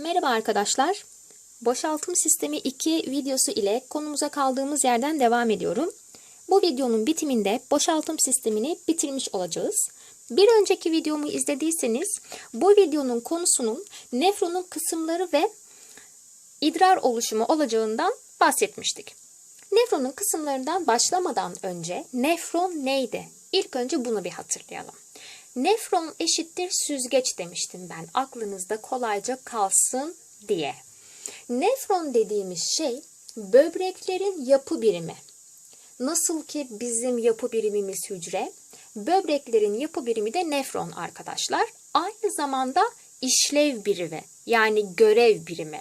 Merhaba arkadaşlar. Boşaltım sistemi 2 videosu ile konumuza kaldığımız yerden devam ediyorum. Bu videonun bitiminde boşaltım sistemini bitirmiş olacağız. Bir önceki videomu izlediyseniz bu videonun konusunun nefronun kısımları ve idrar oluşumu olacağından bahsetmiştik. Nefronun kısımlarından başlamadan önce nefron neydi? İlk önce bunu bir hatırlayalım. Nefron eşittir süzgeç demiştim ben aklınızda kolayca kalsın diye. Nefron dediğimiz şey böbreklerin yapı birimi. Nasıl ki bizim yapı birimimiz hücre, böbreklerin yapı birimi de nefron arkadaşlar. Aynı zamanda işlev birimi yani görev birimi.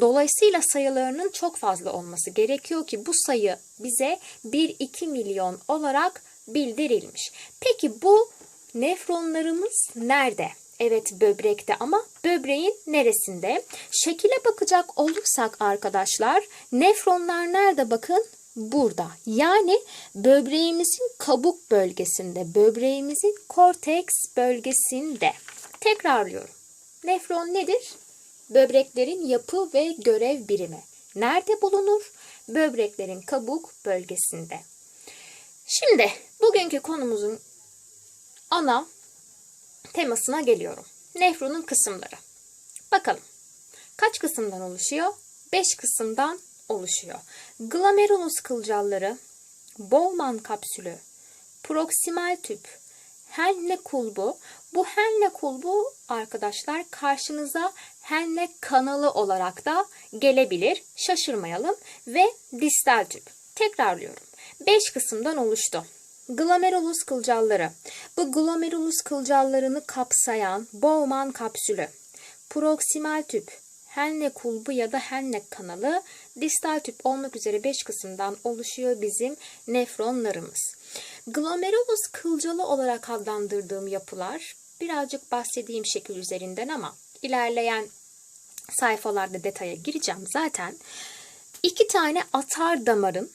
Dolayısıyla sayılarının çok fazla olması gerekiyor ki bu sayı bize 1-2 milyon olarak bildirilmiş. Peki bu nefronlarımız nerede? Evet böbrekte ama böbreğin neresinde? Şekile bakacak olursak arkadaşlar nefronlar nerede bakın? Burada. Yani böbreğimizin kabuk bölgesinde, böbreğimizin korteks bölgesinde. Tekrarlıyorum. Nefron nedir? Böbreklerin yapı ve görev birimi. Nerede bulunur? Böbreklerin kabuk bölgesinde. Şimdi bugünkü konumuzun ana temasına geliyorum. Nefronun kısımları. Bakalım. Kaç kısımdan oluşuyor? 5 kısımdan oluşuyor. Glomerulus kılcalları, Bowman kapsülü, proksimal tüp, Henle kulbu. Bu Henle kulbu arkadaşlar karşınıza Henle kanalı olarak da gelebilir. Şaşırmayalım. Ve distal tüp. Tekrarlıyorum. 5 kısımdan oluştu. Glomerulus kılcalları. Bu glomerulus kılcallarını kapsayan Bowman kapsülü, proksimal tüp, Henle kulbu ya da Henle kanalı, distal tüp olmak üzere 5 kısımdan oluşuyor bizim nefronlarımız. Glomerulus kılcalı olarak adlandırdığım yapılar birazcık bahsedeyim şekil üzerinden ama ilerleyen sayfalarda detaya gireceğim zaten. İki tane atar damarın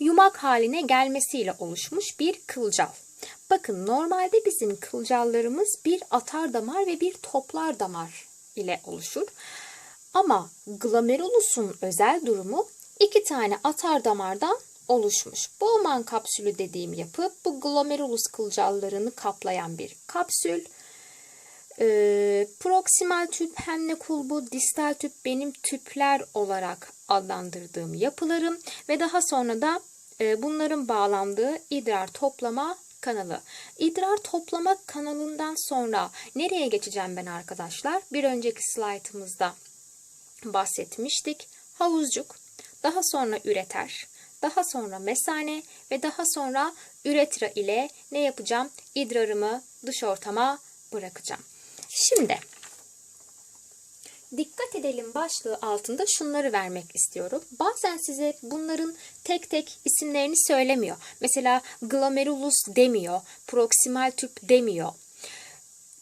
yumak haline gelmesiyle oluşmuş bir kılcal. Bakın normalde bizim kılcallarımız bir atar damar ve bir toplar damar ile oluşur. Ama glomerulus'un özel durumu iki tane atar damardan oluşmuş. Bowman kapsülü dediğim yapı bu glomerulus kılcallarını kaplayan bir kapsül. Ee, proksimal tüp, Henle kulbu, distal tüp benim tüpler olarak adlandırdığım yapılarım ve daha sonra da e, bunların bağlandığı idrar toplama kanalı. İdrar toplama kanalından sonra nereye geçeceğim ben arkadaşlar? Bir önceki slaytımızda bahsetmiştik. Havuzcuk, daha sonra üreter, daha sonra mesane ve daha sonra üretra ile ne yapacağım? İdrarımı dış ortama bırakacağım. Şimdi dikkat edelim başlığı altında şunları vermek istiyorum. Bazen size bunların tek tek isimlerini söylemiyor. Mesela glomerulus demiyor, proksimal tüp demiyor.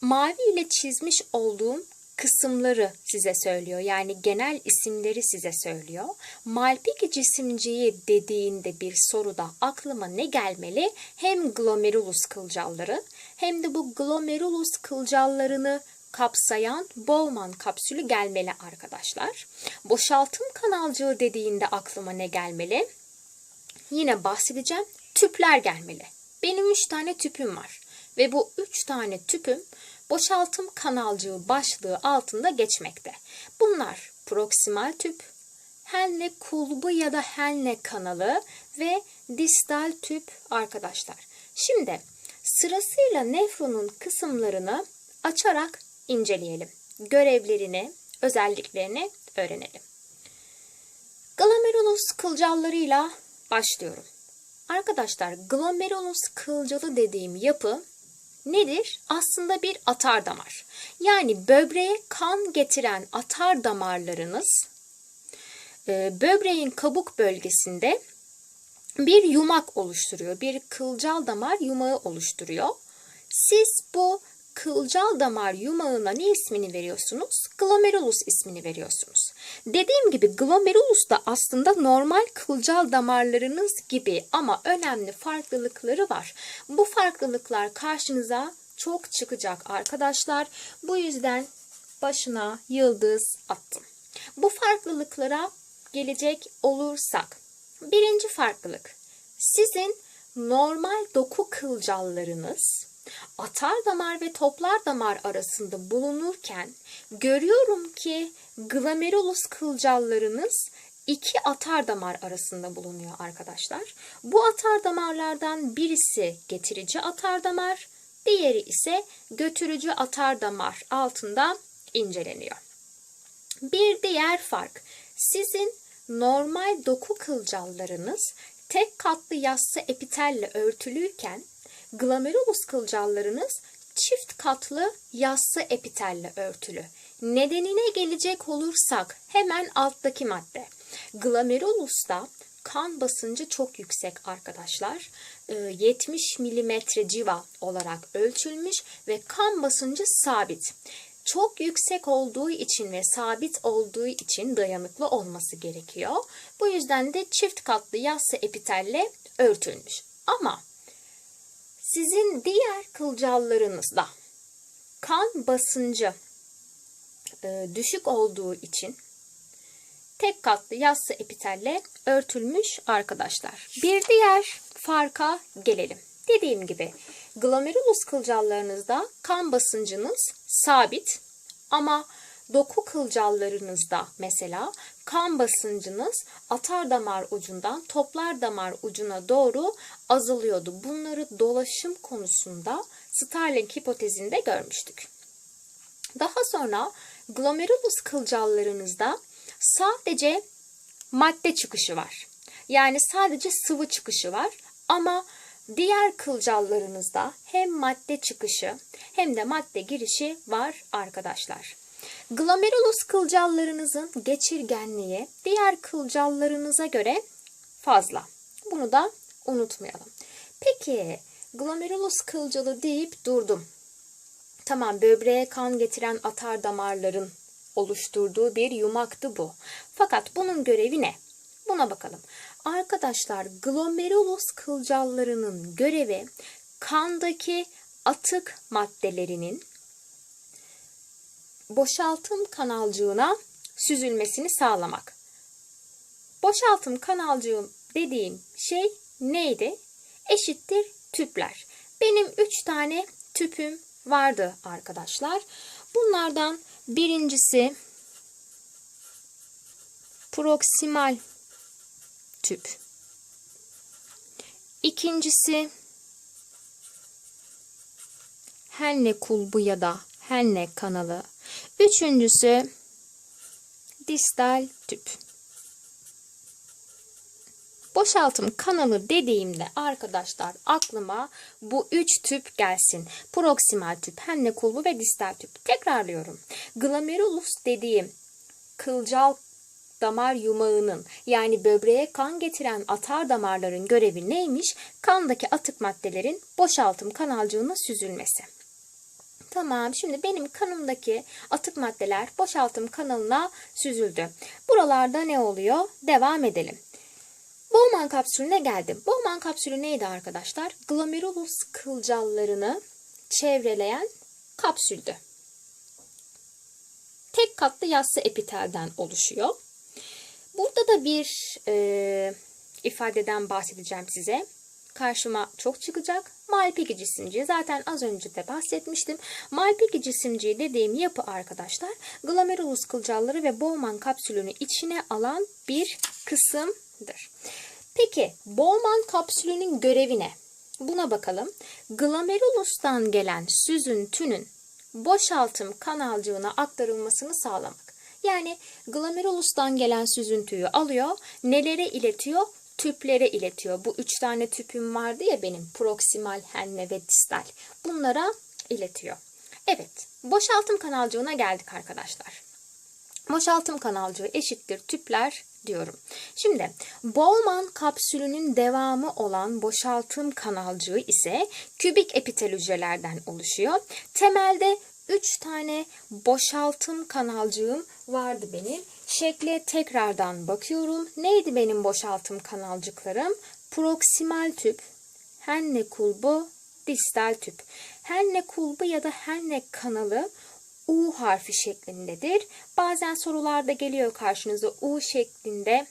Mavi ile çizmiş olduğum kısımları size söylüyor. Yani genel isimleri size söylüyor. Malpighi cisimciği dediğinde bir soruda aklıma ne gelmeli? Hem glomerulus kılcalları hem de bu glomerulus kılcallarını kapsayan Bowman kapsülü gelmeli arkadaşlar. Boşaltım kanalcığı dediğinde aklıma ne gelmeli? Yine bahsedeceğim. Tüpler gelmeli. Benim 3 tane tüpüm var. Ve bu 3 tane tüpüm boşaltım kanalcığı başlığı altında geçmekte. Bunlar proksimal tüp, Henle kulbu ya da Henle kanalı ve distal tüp arkadaşlar. Şimdi sırasıyla nefronun kısımlarını açarak inceleyelim. Görevlerini, özelliklerini öğrenelim. Glomerulus kılcallarıyla başlıyorum. Arkadaşlar glomerulus kılcalı dediğim yapı nedir? Aslında bir atar damar. Yani böbreğe kan getiren atar damarlarınız e, böbreğin kabuk bölgesinde bir yumak oluşturuyor. Bir kılcal damar yumağı oluşturuyor. Siz bu kılcal damar yumağına ne ismini veriyorsunuz? Glomerulus ismini veriyorsunuz. Dediğim gibi glomerulus da aslında normal kılcal damarlarınız gibi ama önemli farklılıkları var. Bu farklılıklar karşınıza çok çıkacak arkadaşlar. Bu yüzden başına yıldız attım. Bu farklılıklara gelecek olursak. Birinci farklılık. Sizin normal doku kılcallarınız atar damar ve toplar damar arasında bulunurken görüyorum ki glomerulus kılcallarınız iki atar damar arasında bulunuyor arkadaşlar. Bu atar damarlardan birisi getirici atar damar, diğeri ise götürücü atar damar altında inceleniyor. Bir diğer fark sizin normal doku kılcallarınız tek katlı yassı epitelle örtülüyken glomerulus kılcallarınız çift katlı yassı epitelle örtülü. Nedenine gelecek olursak hemen alttaki madde. Glomerulusta kan basıncı çok yüksek arkadaşlar. 70 milimetre civa olarak ölçülmüş ve kan basıncı sabit. Çok yüksek olduğu için ve sabit olduğu için dayanıklı olması gerekiyor. Bu yüzden de çift katlı yassı epitelle örtülmüş. Ama sizin diğer kılcallarınızda kan basıncı e, düşük olduğu için tek katlı yassı epitelle örtülmüş arkadaşlar. Bir diğer farka gelelim. Dediğim gibi glomerulus kılcallarınızda kan basıncınız sabit ama doku kılcallarınızda mesela kan basıncınız atar damar ucundan toplar damar ucuna doğru azalıyordu. Bunları dolaşım konusunda Starling hipotezinde görmüştük. Daha sonra glomerulus kılcallarınızda sadece madde çıkışı var. Yani sadece sıvı çıkışı var ama diğer kılcallarınızda hem madde çıkışı hem de madde girişi var arkadaşlar. Glomerulus kılcallarınızın geçirgenliği diğer kılcallarınıza göre fazla. Bunu da unutmayalım. Peki glomerulus kılcalı deyip durdum. Tamam böbreğe kan getiren atar damarların oluşturduğu bir yumaktı bu. Fakat bunun görevi ne? Buna bakalım. Arkadaşlar glomerulus kılcallarının görevi kandaki atık maddelerinin boşaltım kanalcığına süzülmesini sağlamak. Boşaltım kanalcığı dediğim şey neydi? Eşittir tüpler. Benim 3 tane tüpüm vardı arkadaşlar. Bunlardan birincisi proksimal tüp. İkincisi Henle kulbu ya da Henle kanalı. Üçüncüsü distal tüp. Boşaltım kanalı dediğimde arkadaşlar aklıma bu üç tüp gelsin. Proksimal tüp, henle kulbu ve distal tüp. Tekrarlıyorum. Glomerulus dediğim kılcal damar yumağının yani böbreğe kan getiren atar damarların görevi neymiş? Kandaki atık maddelerin boşaltım kanalcığına süzülmesi. Tamam şimdi benim kanımdaki atık maddeler boşaltım kanalına süzüldü. Buralarda ne oluyor? Devam edelim. Bowman kapsülüne geldim. Bowman kapsülü neydi arkadaşlar? Glomerulus kılcallarını çevreleyen kapsüldü. Tek katlı yassı epitelden oluşuyor. Burada da bir e, ifadeden bahsedeceğim size. Karşıma çok çıkacak. Malpighi cisimciği zaten az önce de bahsetmiştim. Malpighi cisimciği dediğim yapı arkadaşlar glomerulus kılcalları ve Bowman kapsülünü içine alan bir kısımdır. Peki Bowman kapsülünün görevi ne? Buna bakalım. Glomerulustan gelen süzüntünün boşaltım kanalcığına aktarılmasını sağlamak. Yani glomerulustan gelen süzüntüyü alıyor, nelere iletiyor? Tüplere iletiyor. Bu üç tane tüpüm vardı ya benim proksimal, henne ve distal. Bunlara iletiyor. Evet, boşaltım kanalcığına geldik arkadaşlar. Boşaltım kanalcığı eşittir tüpler diyorum. Şimdi Bowman kapsülünün devamı olan boşaltım kanalcığı ise kübik epitel hücrelerden oluşuyor. Temelde 3 tane boşaltım kanalcığım vardı benim. Şekle tekrardan bakıyorum. Neydi benim boşaltım kanalcıklarım? Proksimal tüp, henne kulbu, distal tüp. Henne kulbu ya da henne kanalı U harfi şeklindedir. Bazen sorularda geliyor karşınıza U şeklinde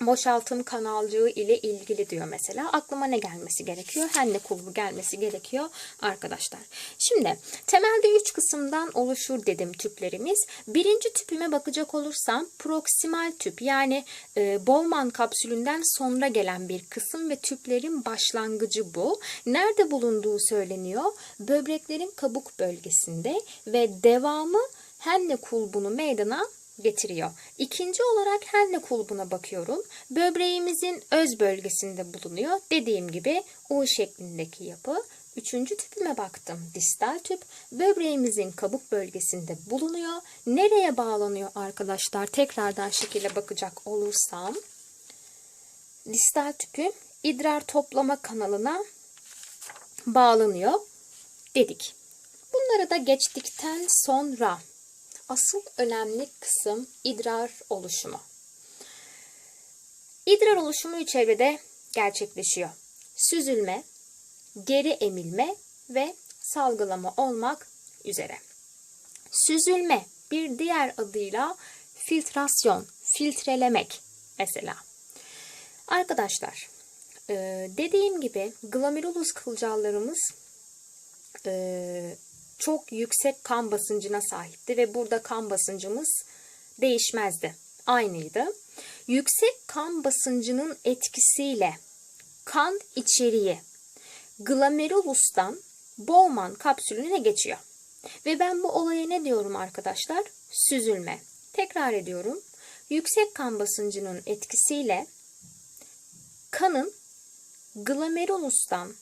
boşaltım kanalcığı ile ilgili diyor mesela. Aklıma ne gelmesi gerekiyor? Henne kulbu gelmesi gerekiyor arkadaşlar. Şimdi temelde 3 kısımdan oluşur dedim tüplerimiz. Birinci tüpüme bakacak olursam proksimal tüp yani e, Bowman kapsülünden sonra gelen bir kısım ve tüplerin başlangıcı bu. Nerede bulunduğu söyleniyor? Böbreklerin kabuk bölgesinde ve devamı Henne kulbunu meydana getiriyor. İkinci olarak henne kulbuna bakıyorum. Böbreğimizin öz bölgesinde bulunuyor. Dediğim gibi U şeklindeki yapı. Üçüncü tüpüme baktım. Distal tüp böbreğimizin kabuk bölgesinde bulunuyor. Nereye bağlanıyor arkadaşlar? Tekrardan şekilde bakacak olursam. Distal tüpü idrar toplama kanalına bağlanıyor dedik. Bunları da geçtikten sonra asıl önemli kısım idrar oluşumu. İdrar oluşumu üç evrede gerçekleşiyor. Süzülme, geri emilme ve salgılama olmak üzere. Süzülme bir diğer adıyla filtrasyon, filtrelemek mesela. Arkadaşlar, dediğim gibi glomerulus kılcallarımız çok yüksek kan basıncına sahipti ve burada kan basıncımız değişmezdi. Aynıydı. Yüksek kan basıncının etkisiyle kan içeriği glomerulustan Bowman kapsülüne geçiyor. Ve ben bu olaya ne diyorum arkadaşlar? Süzülme. Tekrar ediyorum. Yüksek kan basıncının etkisiyle kanın glomerulustan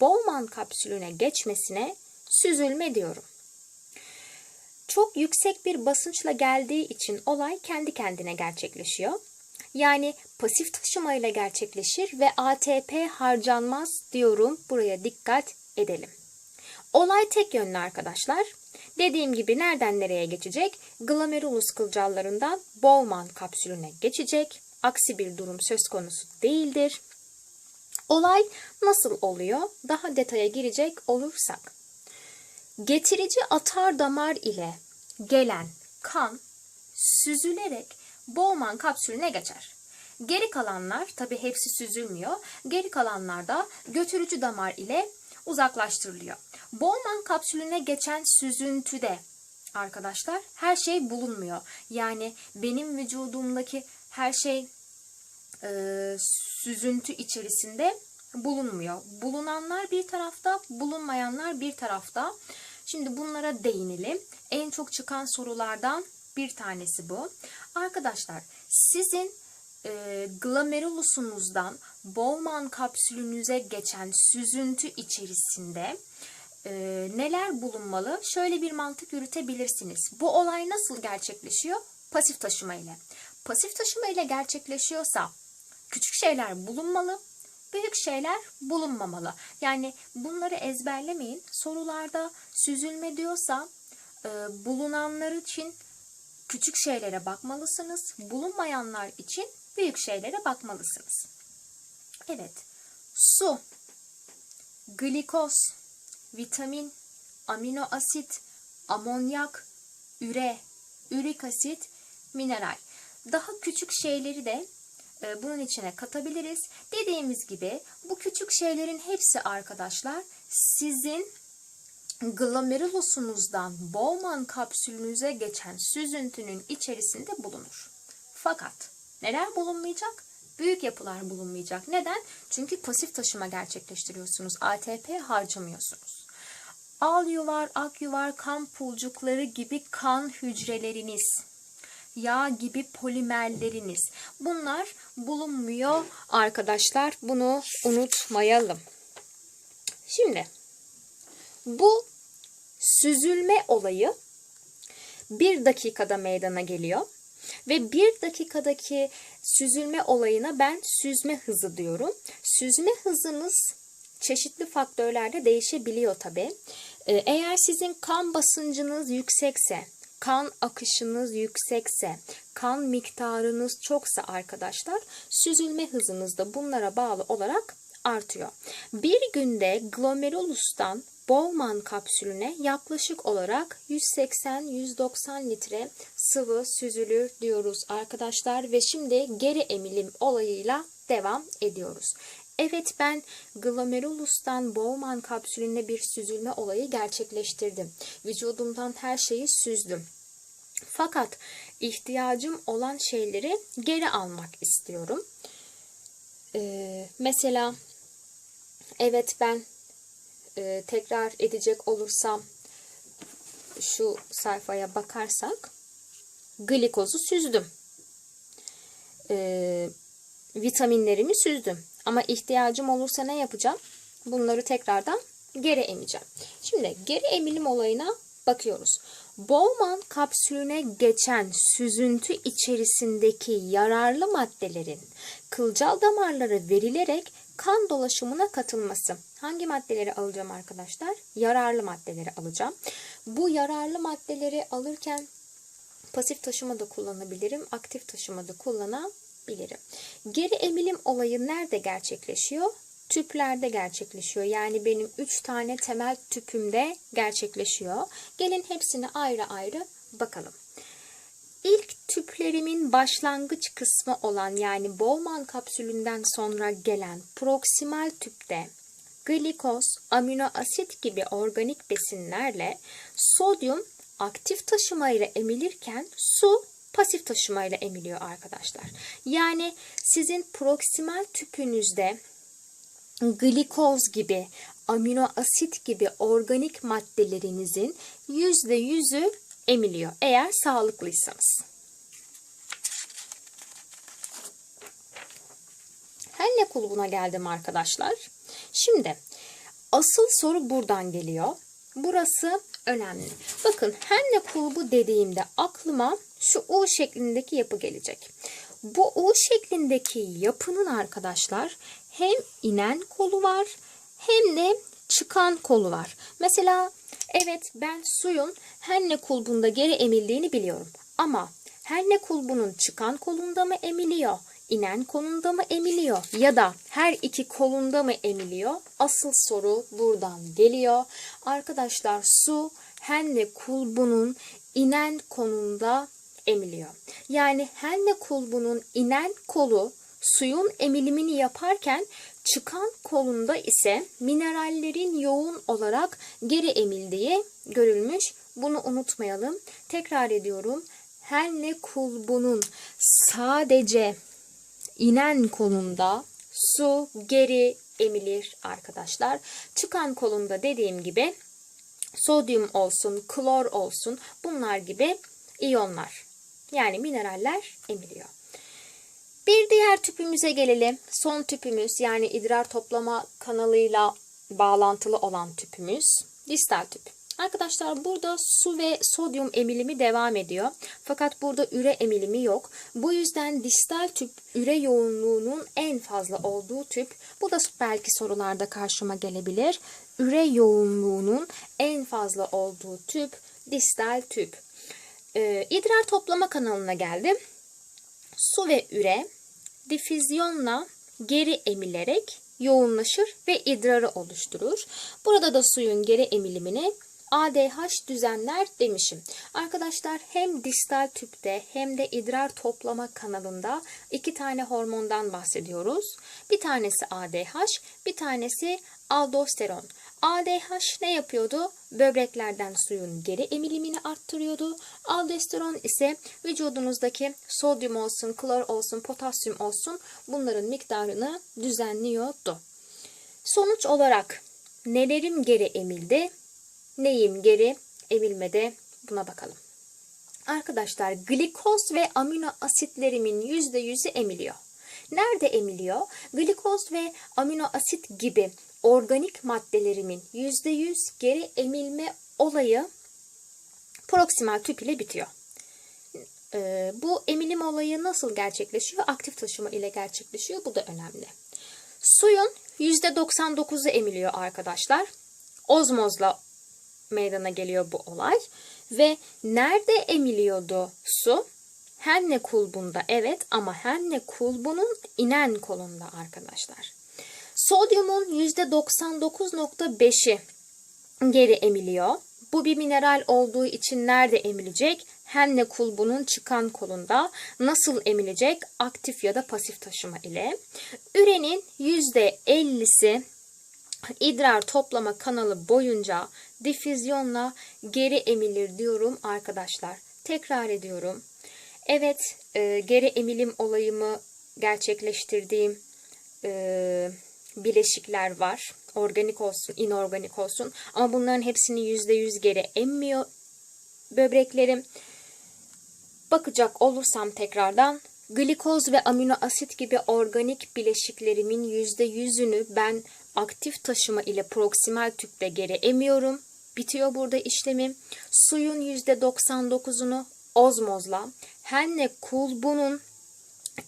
Bowman kapsülüne geçmesine süzülme diyorum. Çok yüksek bir basınçla geldiği için olay kendi kendine gerçekleşiyor. Yani pasif taşıma ile gerçekleşir ve ATP harcanmaz diyorum. Buraya dikkat edelim. Olay tek yönlü arkadaşlar. Dediğim gibi nereden nereye geçecek? Glomerulus kılcallarından Bowman kapsülüne geçecek. Aksi bir durum söz konusu değildir. Olay nasıl oluyor? Daha detaya girecek olursak. Getirici atar damar ile gelen kan süzülerek Bowman kapsülüne geçer. Geri kalanlar tabi hepsi süzülmüyor. Geri kalanlar da götürücü damar ile uzaklaştırılıyor. Bowman kapsülüne geçen süzüntüde arkadaşlar her şey bulunmuyor. Yani benim vücudumdaki her şey e, süzüntü içerisinde bulunmuyor. Bulunanlar bir tarafta, bulunmayanlar bir tarafta. Şimdi bunlara değinelim. En çok çıkan sorulardan bir tanesi bu. Arkadaşlar sizin e, glomerulusunuzdan Bowman kapsülünüze geçen süzüntü içerisinde e, neler bulunmalı? Şöyle bir mantık yürütebilirsiniz. Bu olay nasıl gerçekleşiyor? Pasif taşıma ile. Pasif taşıma ile gerçekleşiyorsa küçük şeyler bulunmalı, büyük şeyler bulunmamalı. Yani bunları ezberlemeyin. Sorularda süzülme diyorsa e, bulunanlar için küçük şeylere bakmalısınız. Bulunmayanlar için büyük şeylere bakmalısınız. Evet. Su, glikoz, vitamin, amino asit, amonyak, üre, ürik asit, mineral. Daha küçük şeyleri de e, bunun içine katabiliriz. Dediğimiz gibi bu küçük şeylerin hepsi arkadaşlar sizin glomerulusunuzdan Bowman kapsülünüze geçen süzüntünün içerisinde bulunur. Fakat neler bulunmayacak? Büyük yapılar bulunmayacak. Neden? Çünkü pasif taşıma gerçekleştiriyorsunuz. ATP harcamıyorsunuz. Al yuvar, ak yuvar, kan pulcukları gibi kan hücreleriniz yağ gibi polimerleriniz. Bunlar bulunmuyor arkadaşlar. Bunu unutmayalım. Şimdi bu süzülme olayı bir dakikada meydana geliyor. Ve bir dakikadaki süzülme olayına ben süzme hızı diyorum. Süzme hızınız çeşitli faktörlerde değişebiliyor tabi. Ee, eğer sizin kan basıncınız yüksekse, kan akışınız yüksekse, kan miktarınız çoksa arkadaşlar süzülme hızınız da bunlara bağlı olarak artıyor. Bir günde glomerulustan Bowman kapsülüne yaklaşık olarak 180-190 litre sıvı süzülür diyoruz arkadaşlar ve şimdi geri emilim olayıyla devam ediyoruz. Evet ben glomerulustan Bowman kapsülüne bir süzülme olayı gerçekleştirdim. Vücudumdan her şeyi süzdüm. Fakat ihtiyacım olan şeyleri geri almak istiyorum. Ee, mesela evet ben e, tekrar edecek olursam şu sayfaya bakarsak glikozu süzdüm. Ee, vitaminlerimi süzdüm. Ama ihtiyacım olursa ne yapacağım? Bunları tekrardan geri emeceğim. Şimdi geri emilim olayına bakıyoruz. Bowman kapsülüne geçen süzüntü içerisindeki yararlı maddelerin kılcal damarlara verilerek kan dolaşımına katılması. Hangi maddeleri alacağım arkadaşlar? Yararlı maddeleri alacağım. Bu yararlı maddeleri alırken pasif taşıma da kullanabilirim, aktif taşıma da kullanabilirim. Geri emilim olayı nerede gerçekleşiyor? Tüplerde gerçekleşiyor. Yani benim 3 tane temel tüpümde gerçekleşiyor. Gelin hepsine ayrı ayrı bakalım. İlk tüplerimin başlangıç kısmı olan yani Bowman kapsülünden sonra gelen proksimal tüpte glikoz, amino asit gibi organik besinlerle sodyum aktif taşımayla emilirken su pasif taşımayla emiliyor arkadaşlar. Yani sizin proksimal tüpünüzde glikoz gibi, amino asit gibi organik maddelerinizin %100'ü emiliyor eğer sağlıklıysanız. Helle kulbuna geldim arkadaşlar. Şimdi asıl soru buradan geliyor. Burası önemli. Bakın henne kulbu dediğimde aklıma şu U şeklindeki yapı gelecek. Bu U şeklindeki yapının arkadaşlar hem inen kolu var hem de çıkan kolu var. Mesela evet ben suyun henne kulbunda geri emildiğini biliyorum. Ama henne kulbunun çıkan kolunda mı emiliyor? inen kolunda mı emiliyor ya da her iki kolunda mı emiliyor? Asıl soru buradan geliyor. Arkadaşlar su henne kulbunun inen konumda emiliyor. Yani henne kulbunun inen kolu suyun emilimini yaparken çıkan kolunda ise minerallerin yoğun olarak geri emildiği görülmüş. Bunu unutmayalım. Tekrar ediyorum. Henne kulbunun sadece inen kolunda su geri emilir arkadaşlar. Çıkan kolunda dediğim gibi sodyum olsun, klor olsun bunlar gibi iyonlar yani mineraller emiliyor. Bir diğer tüpümüze gelelim. Son tüpümüz yani idrar toplama kanalıyla bağlantılı olan tüpümüz distal tüp. Arkadaşlar burada su ve sodyum emilimi devam ediyor. Fakat burada üre emilimi yok. Bu yüzden distal tüp üre yoğunluğunun en fazla olduğu tüp. Bu da belki sorularda karşıma gelebilir. Üre yoğunluğunun en fazla olduğu tüp distal tüp. Ee, idrar toplama kanalına geldim. Su ve üre difüzyonla geri emilerek yoğunlaşır ve idrarı oluşturur. Burada da suyun geri emilimini ADH düzenler demişim. Arkadaşlar hem distal tüpte hem de idrar toplama kanalında iki tane hormondan bahsediyoruz. Bir tanesi ADH, bir tanesi aldosteron. ADH ne yapıyordu? Böbreklerden suyun geri emilimini arttırıyordu. Aldosteron ise vücudunuzdaki sodyum olsun, klor olsun, potasyum olsun bunların miktarını düzenliyordu. Sonuç olarak nelerim geri emildi? Neyim geri emilmede buna bakalım. Arkadaşlar glikoz ve amino asitlerimin %100'ü emiliyor. Nerede emiliyor? Glikoz ve amino asit gibi organik maddelerimin %100 geri emilme olayı proksimal tüp ile bitiyor. Ee, bu emilim olayı nasıl gerçekleşiyor? Aktif taşıma ile gerçekleşiyor. Bu da önemli. Suyun %99'u emiliyor arkadaşlar. Ozmozla meydana geliyor bu olay. Ve nerede emiliyordu su? Henne kulbunda evet ama henne kulbunun inen kolunda arkadaşlar. Sodyumun %99.5'i geri emiliyor. Bu bir mineral olduğu için nerede emilecek? Henne kulbunun çıkan kolunda. Nasıl emilecek? Aktif ya da pasif taşıma ile. Ürenin %50'si idrar toplama kanalı boyunca difüzyonla geri emilir diyorum arkadaşlar. Tekrar ediyorum. Evet, e, geri emilim olayımı gerçekleştirdiğim e, bileşikler var. Organik olsun, inorganik olsun. Ama bunların hepsini %100 geri emmiyor böbreklerim. Bakacak olursam tekrardan glikoz ve amino asit gibi organik bileşiklerimin %100'ünü ben aktif taşıma ile proksimal tüpte geri emiyorum. Bitiyor burada işlemim. Suyun %99'unu ozmozla, henne kulbunun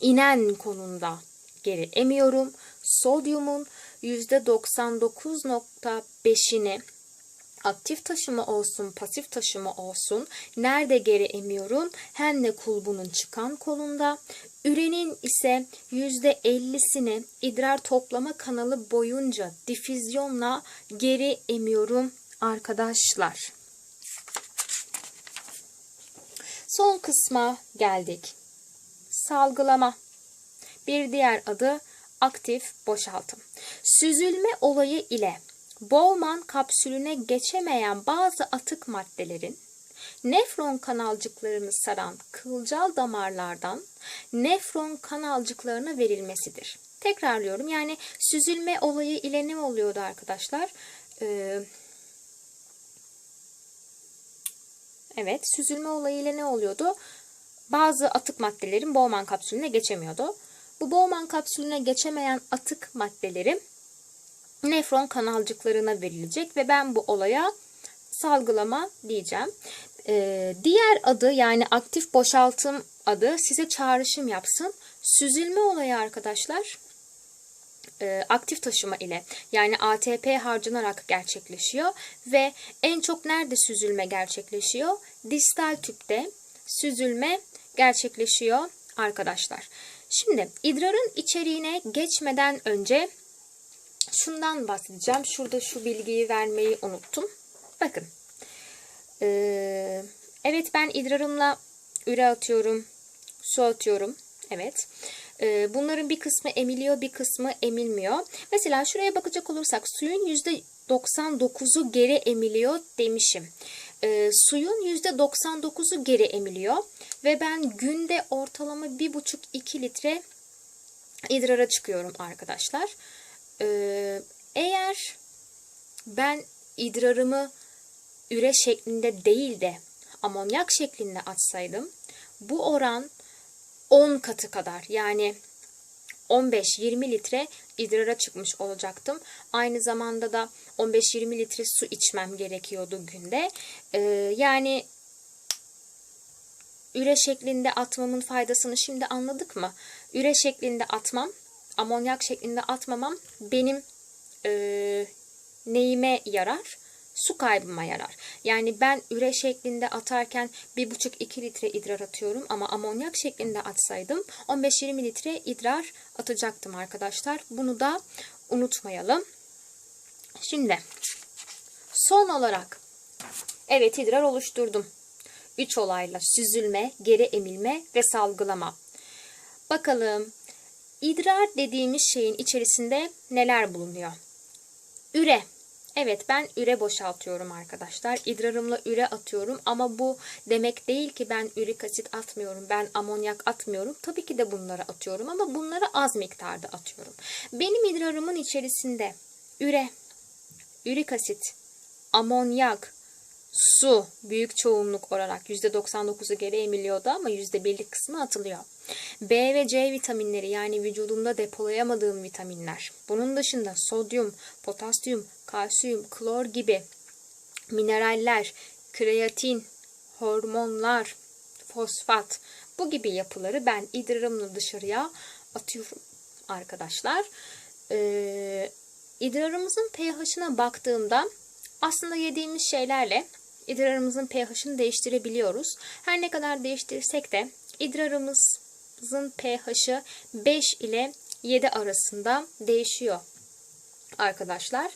inen konunda geri emiyorum. Sodyumun %99.5'ini aktif taşıma olsun, pasif taşıma olsun. Nerede geri emiyorum? Henne kulbunun çıkan kolunda. Ürenin ise %50'sini idrar toplama kanalı boyunca difüzyonla geri emiyorum arkadaşlar. Son kısma geldik. Salgılama. Bir diğer adı aktif boşaltım. Süzülme olayı ile Bowman kapsülüne geçemeyen bazı atık maddelerin nefron kanalcıklarını saran kılcal damarlardan nefron kanalcıklarına verilmesidir. Tekrarlıyorum. Yani süzülme olayı ile ne oluyordu arkadaşlar? Ee, evet, süzülme olayı ile ne oluyordu? Bazı atık maddelerin Bowman kapsülüne geçemiyordu. Bu Bowman kapsülüne geçemeyen atık maddelerin nefron kanalcıklarına verilecek ve ben bu olaya salgılama diyeceğim. Ee, diğer adı yani aktif boşaltım adı size çağrışım yapsın. Süzülme olayı arkadaşlar e, aktif taşıma ile yani ATP harcanarak gerçekleşiyor ve en çok nerede süzülme gerçekleşiyor? Distal tüpte süzülme gerçekleşiyor arkadaşlar. Şimdi idrarın içeriğine geçmeden önce şundan bahsedeceğim. Şurada şu bilgiyi vermeyi unuttum. Bakın. Ee, evet ben idrarımla üre atıyorum. Su atıyorum. Evet. Ee, bunların bir kısmı emiliyor, bir kısmı emilmiyor. Mesela şuraya bakacak olursak suyun %99'u geri emiliyor demişim. Ee, suyun %99'u geri emiliyor. Ve ben günde ortalama 1,5-2 litre idrara çıkıyorum arkadaşlar. Ee, eğer ben idrarımı üre şeklinde değil de amonyak şeklinde açsaydım bu oran 10 katı kadar yani 15-20 litre idrara çıkmış olacaktım. Aynı zamanda da 15-20 litre su içmem gerekiyordu günde. Ee, yani üre şeklinde atmamın faydasını şimdi anladık mı? Üre şeklinde atmam, amonyak şeklinde atmamam benim e, neyime yarar? Su kaybıma yarar. Yani ben üre şeklinde atarken 1,5-2 litre idrar atıyorum ama amonyak şeklinde atsaydım 15-20 litre idrar atacaktım arkadaşlar. Bunu da unutmayalım. Şimdi son olarak evet idrar oluşturdum. 3 olayla süzülme, geri emilme ve salgılama. Bakalım idrar dediğimiz şeyin içerisinde neler bulunuyor? Üre. Evet ben üre boşaltıyorum arkadaşlar. İdrarımla üre atıyorum ama bu demek değil ki ben ürik asit atmıyorum. Ben amonyak atmıyorum. Tabii ki de bunları atıyorum ama bunları az miktarda atıyorum. Benim idrarımın içerisinde üre, ürik asit, amonyak, su büyük çoğunluk olarak %99'u geri emiliyordu ama %1'lik kısmı atılıyor. B ve C vitaminleri yani vücudumda depolayamadığım vitaminler. Bunun dışında sodyum, potasyum, kalsiyum, klor gibi mineraller, kreatin, hormonlar, fosfat bu gibi yapıları ben idrarımla dışarıya atıyorum arkadaşlar. Ee, idrarımızın pH'ına baktığımda aslında yediğimiz şeylerle idrarımızın pH'ını değiştirebiliyoruz. Her ne kadar değiştirsek de idrarımızın pH'ı 5 ile 7 arasında değişiyor arkadaşlar.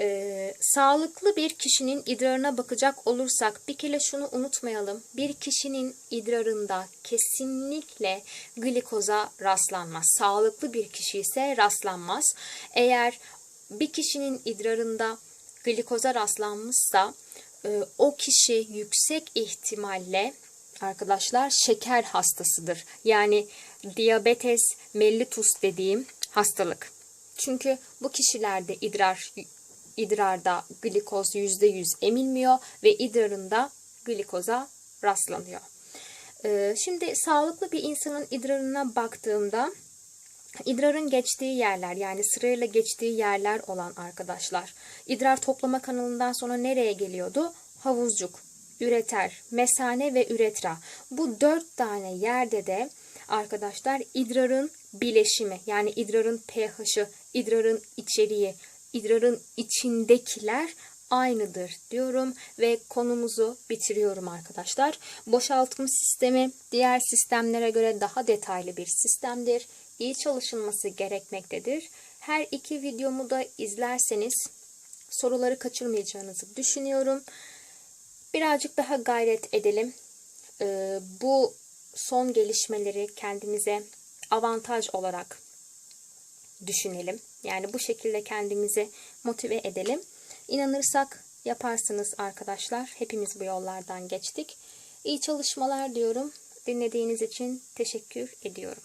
Ee, sağlıklı bir kişinin idrarına bakacak olursak bir kere şunu unutmayalım. Bir kişinin idrarında kesinlikle glikoza rastlanmaz. Sağlıklı bir kişi ise rastlanmaz. Eğer bir kişinin idrarında glikoza rastlanmışsa e, o kişi yüksek ihtimalle arkadaşlar şeker hastasıdır. Yani diabetes mellitus dediğim hastalık. Çünkü bu kişilerde idrar idrarda glikoz %100 emilmiyor ve idrarında glikoza rastlanıyor. Ee, şimdi sağlıklı bir insanın idrarına baktığımda idrarın geçtiği yerler yani sırayla geçtiği yerler olan arkadaşlar. İdrar toplama kanalından sonra nereye geliyordu? Havuzcuk, üreter, mesane ve üretra. Bu dört tane yerde de arkadaşlar idrarın bileşimi yani idrarın pH'ı, idrarın içeriği, idrarın içindekiler aynıdır diyorum ve konumuzu bitiriyorum arkadaşlar. Boşaltım sistemi diğer sistemlere göre daha detaylı bir sistemdir. İyi çalışılması gerekmektedir. Her iki videomu da izlerseniz soruları kaçırmayacağınızı düşünüyorum. Birazcık daha gayret edelim. Ee, bu son gelişmeleri kendimize avantaj olarak düşünelim. Yani bu şekilde kendimizi motive edelim. İnanırsak yaparsınız arkadaşlar. Hepimiz bu yollardan geçtik. İyi çalışmalar diyorum. Dinlediğiniz için teşekkür ediyorum.